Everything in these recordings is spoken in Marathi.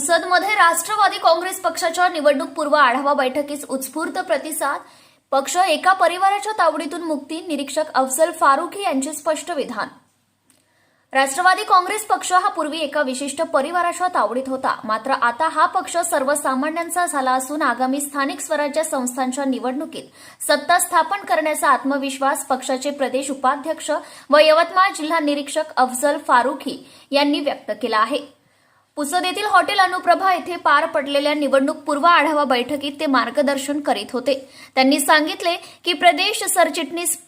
पुसदमध्ये राष्ट्रवादी काँग्रेस पक्षाच्या निवडणूक पूर्व आढावा बैठकीस उत्स्फूर्त प्रतिसाद. पक्ष एका परिवाराच्या तावडीतून मुक्ती निरीक्षक अफजल फारुखी यांचे स्पष्ट विधान. राष्ट्रवादी काँग्रेस पक्ष हा पूर्वी एका विशिष्ट परिवाराच्या तावडीत होता. मात्र आता हा पक्ष सर्वसामान्यांचा झाला असून आगामी स्थानिक स्वराज्य संस्थांच्या निवडणुकीत सत्ता स्थापन करण्याचा आत्मविश्वास पक्षाचे प्रदेश उपाध्यक्ष व यवतमाळ जिल्हा निरीक्षक अफजल फारुखी यांनी व्यक्त केला आहे. पुसद येथील हॉटेल अनुप्रभा येथे पार पडलेल्या निवडणूक पूर्व आढावा बैठकीत ते मार्गदर्शन करीत होते. त्यांनी सांगितले की प्रदेश सरचिटणीस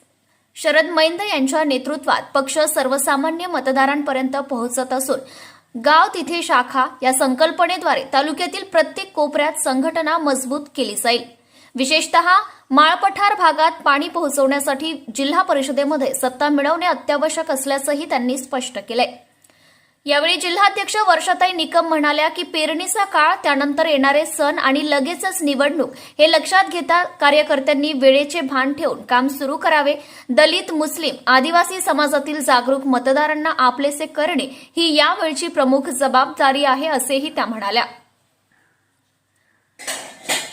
शरद मैंद यांच्या नेतृत्वात पक्ष सर्वसामान्य मतदारांपर्यंत पोहोचत असून गाव तिथे शाखा या संकल्पनेद्वारे तालुक्यातील प्रत्येक कोपऱ्यात संघटना मजबूत केली जाईल. विशेषतः माळपठार भागात पाणी पोहोचवण्यासाठी जिल्हा परिषदेमध्ये सत्ता मिळवणे अत्यावश्यक असल्याचंही त्यांनी स्पष्ट केलंय. यावेळी जिल्हाध्यक्ष वर्षाताई निकम म्हणाल्या की पेरणीचा काळ त्यानंतर येणारे सण आणि लगेचच निवडणूक हे लक्षात घेता कार्यकर्त्यांनी वेळेचे भान ठेवून काम सुरू करावे. दलित मुस्लिम आदिवासी समाजातील जागरूक मतदारांना आपलेसे करणे ही यावेळची प्रमुख जबाबदारी आहे असेही त्या म्हणाल्या.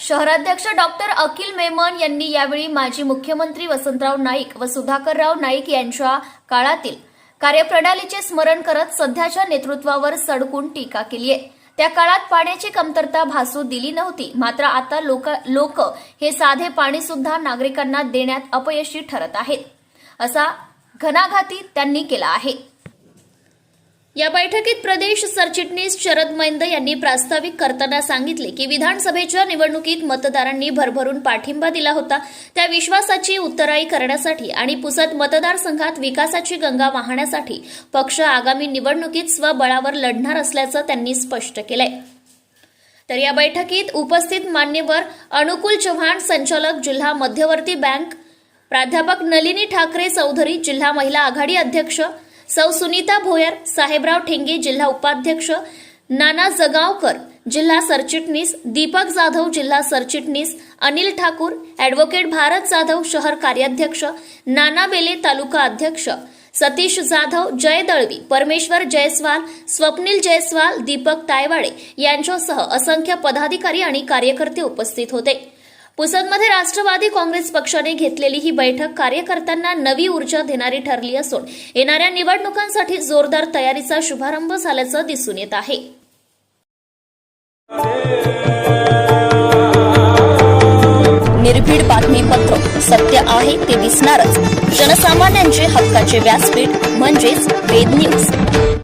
शहराध्यक्ष डॉक्टर अखिल मेमन यांनी यावेळी माजी मुख्यमंत्री वसंतराव नाईक व सुधाकरराव नाईक यांच्या काळातील कार्यप्रणालीचे स्मरण करत सध्याच्या नेतृत्वावर सडकून टीका केली आहे त्या काळात पाण्याची कमतरता भासू दिली नव्हती. मात्र आता लोक लोक हे साधे पाणी सुद्धा नागरिकांना देण्यात अपयशी ठरत आहेत. असा घणाघाती त्यांनी केला आहे. या बैठकीत प्रदेश सरचिटणीस शरद मैंद यांनी प्रास्ताविक करताना सांगितले की विधानसभेच्या निवडणुकीत मतदारांनी भरभरून पाठिंबा दिला होता. त्या विश्वासाची उत्तराई करण्यासाठी आणि पुसत मतदारसंघात विकासाची गंगा वाहण्यासाठी पक्ष आगामी निवडणुकीत स्वबळावर लढणार असल्याचं त्यांनी स्पष्ट केलंय. तर या बैठकीत उपस्थित मान्यवर अनुकूल चव्हाण संचालक जिल्हा मध्यवर्ती बँक प्राध्यापक नलिनी ठाकरे चौधरी जिल्हा महिला आघाडी अध्यक्ष सौ सुनीता भोयर साहेबराव ठेंगे जिल्हा उपाध्यक्ष नाना जगावकर जिल्हा सरचिटणीस दीपक जाधव जिल्हा सरचिटणीस अनिल ठाकूर ॲडव्होकेट भारत जाधव शहर कार्याध्यक्ष नाना बेले तालुका अध्यक्ष सतीश जाधव जय दळवी परमेश्वर जयस्वाल स्वप्नील जयस्वाल दीपक तायवाडे यांच्यासह असंख्य पदाधिकारी आणि कार्यकर्ते उपस्थित होते. पुसदमध्ये राष्ट्रवादी काँग्रेस पक्षाने घेतलेली ही बैठक कार्यकर्त्यांना नवी ऊर्जा देणारी ठरली असून येणाऱ्या निवडणुकांसाठी जोरदार तयारीचा शुभारंभ झाल्याचं दिसून येत आहे. निर्भीड बातमीपत्र सत्य आहे ते दिसणारच. जनसामान्यांचे हक्काचे व्यासपीठ म्हणजेच वेद न्यूज